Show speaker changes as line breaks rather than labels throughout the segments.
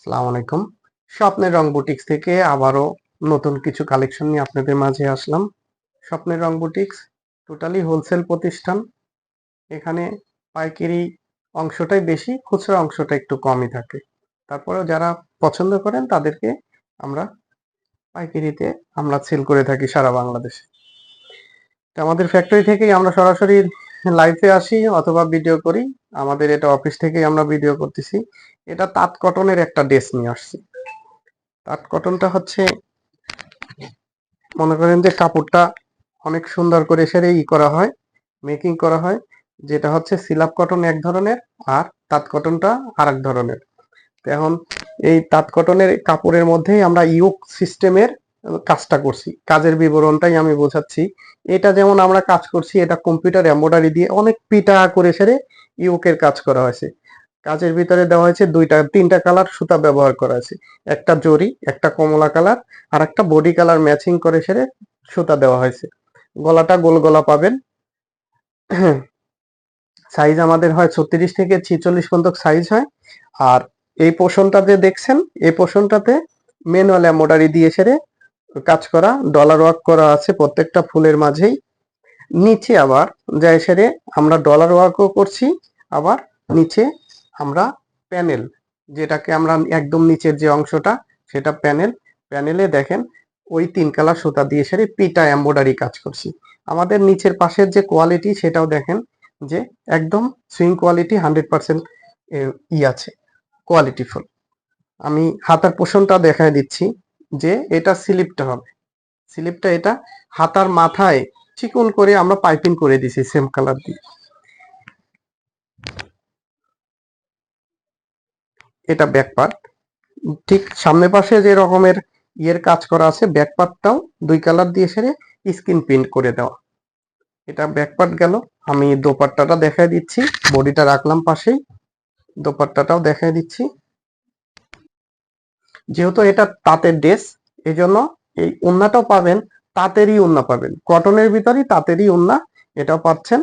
আসসালামু আলাইকুম। স্বপ্নের রং বুটিক্স থেকে আবারও নতুন কিছু কালেকশন নিয়ে আপনাদের মাঝে আসলাম। স্বপ্নের রং বুটিক্স টোটালি হোলসেল প্রতিষ্ঠান। এখানে পাইকারি অংশটাই বেশি, খুচরা অংশটা একটু কমই থাকে। তারপরেও যারা পছন্দ করেন তাদেরকে আমরা পাইকারিতে আমরা সেল করে থাকি সারা বাংলাদেশে। তো আমাদের ফ্যাক্টরি থেকেই আমরা সরাসরি লাইভে আসি অথবা ভিডিও করি। আমাদের এটা অফিস থেকেই আমরা ভিডিও করতেছি। এটা তাঁত কটনের একটা ড্রেস নিয়ে আসছি। তাঁত কটনটা হচ্ছে, মনে করেন যে কাপড়টা অনেক সুন্দর করে সেরে ই করা হয় মেকিং করা হয়, যেটা হচ্ছে সিলাপ কটন এক ধরনের আর তাঁত কটনটা আর এক ধরনের এখন এই তাঁত কটনের কাপড়ের মধ্যেই আমরা ইউক সিস্টেমের কাজটা করছি। কাজের বিবরণটাই আমি বোঝাচ্ছি। এটা যেমন আমরা কাজ করছি, এটা কম্পিউটার এম্বয়ডারি দিয়ে অনেক পিটা করে সেরে ইউকের কাজ করা হয়েছে। কাজের ভিতরে দেওয়া হয়েছে দুইটা, তিনটা কালার সুতা ব্যবহার করা আছে একটা জরি, একটা কমলা কালার আর একটা বডি কালার ম্যাচিং করে সেরে সুতা দেওয়া হয়েছে। গলাটা গোল গলা পাবেন। সাইজ আমাদের হয় ছত্রিশ থেকে ছিচল্লিশ পর্যন্ত সাইজ হয়। আর এই পোষণটা যে দেখছেন, এই পোষণটাতে ম্যানুয়াল এম্বয়ডারি দিয়ে সেরে কাজ করা ডলার ওয়ার্ক করা আছে প্রত্যেকটা ফুলের মাঝেই। নিচে আবার যাই সেরে আমরা ডলার ওয়ার্কও করছি, আবার নিচে আমরা প্যানেল যেটাকে আমরা একদম নিচের যে অংশটা, সেটা প্যানেল প্যানেলে দেখেন ওই তিন কালার সুতা দিয়ে সেরে পিটা এম্বয়ডারি কাজ করছি। আমাদের নিচের পাশের যে কোয়ালিটি সেটাও দেখেন যে একদম সুইং কোয়ালিটি হান্ড্রেড পার্সেন্ট ই আছে কোয়ালিটি ফুল। আমি হাতার পোষণটা দেখায় দিচ্ছি। যে এটা স্লিপটা হবে। স্লিপটা এটা হাতার মাথায় চিকন করে আমরা পাইপিং করে দিছি সেম কালার দিয়ে। এটা ব্যাক পার্ট ঠিক সামনে পাশে যে রকমের ইয়ের কাজ করা আছে ব্যাক পার্টটাও দুই কালার দিয়ে সেরে স্কিন প্রিন্ট করে দেওয়া। এটা ব্যাক পার্ট গেল। আমি দোপাট্টাটা দেখাই দিচ্ছি। বডিটা রাখলাম পাশেই। দোপাট্টাটাও দেখাই দিচ্ছি। যেহেতু এটা তাঁতের ড্রেস এই জন্য এই উন্নাটাও পাবেন, তাঁতেরই উন্না পাবেন। কটনের ভিতরেই তাঁতেরই উন্না, এটাও পাচ্ছেন।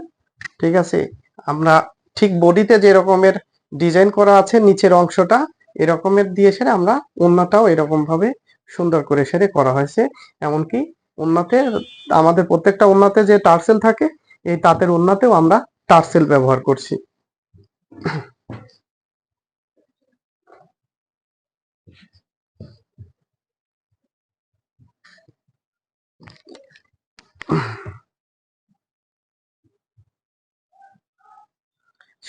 ঠিক আছে? আমরা ঠিক বডিতে যে রকমের ডিজাইন করা আছে, নিচের অংশটা এরকমের দিয়ে সেরে আমরা উন্নাটাও এরকম ভাবে সুন্দর করে সেরে করা হয়েছে। এমনকি উন্নাতে আমাদের প্রত্যেকটা উন্নাতে যে টার্সেল থাকে, এই তাঁতের উন্নাতেও আমরা টার্সেল ব্যবহার করছি।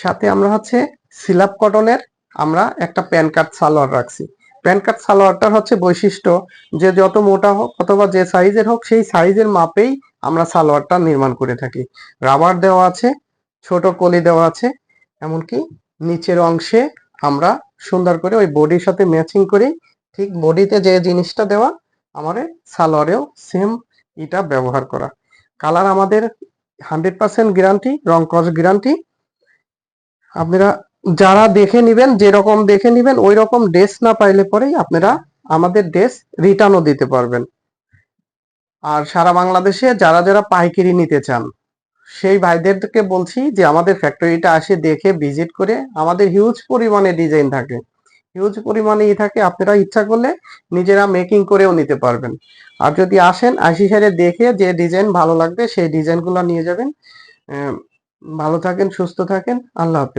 সাথে আমরা হচ্ছে সিলাপ কটনের আমরা একটা প্যান কার্ড সালোয়ার রাখছি। প্যান কার্ড সালোয়ারটার হচ্ছে বৈশিষ্ট্য যে যত মোটা হোক অথবা যে সাইজের হোক সেই সাইজের মাপেই আমরা সালোয়ারটা নির্মাণ করে থাকি। রাবার দেওয়া আছে, ছোট কলি দেওয়া আছে, এমনকি নিচের অংশে আমরা সুন্দর করে ওই বডির সাথে ম্যাচিং করি। ঠিক বডিতে যে জিনিসটা দেওয়া, আমাদের সালোয়ারেও সেম এটা ব্যবহার করা। কালার আমাদের হান্ড্রেড পার্সেন্ট গ্যারান্টি রং কস গ্যারান্টি আপনারা যারা দেখে নিবেন, যেরকম দেখে নিবেন ওই রকম ড্রেস না পাইলে পরেই আপনারা আমাদের ড্রেস রিটার্নও দিতে পারবেন। আর সারা বাংলাদেশে যারা যারা পাইকারি নিতে চান, সেই ভাইদেরকে বলছি যে আমাদের ফ্যাক্টরিটা আসে দেখে, ভিজিট করে আমাদের হিউজ পরিমাণে ডিজাইন থাকে। হিউজ পরিমাণে ই থাকে, আপনারা ইচ্ছা করলে নিজেরা মেকিং করেও নিতে পারবেন। আর যদি আসেন, আশি সারে দেখে যে ডিজাইন ভালো লাগবে, সেই ডিজাইনগুলো নিয়ে যাবেন। ভালো থাকেন, সুস্থ থাকেন, আল্লাহ হাফেজ।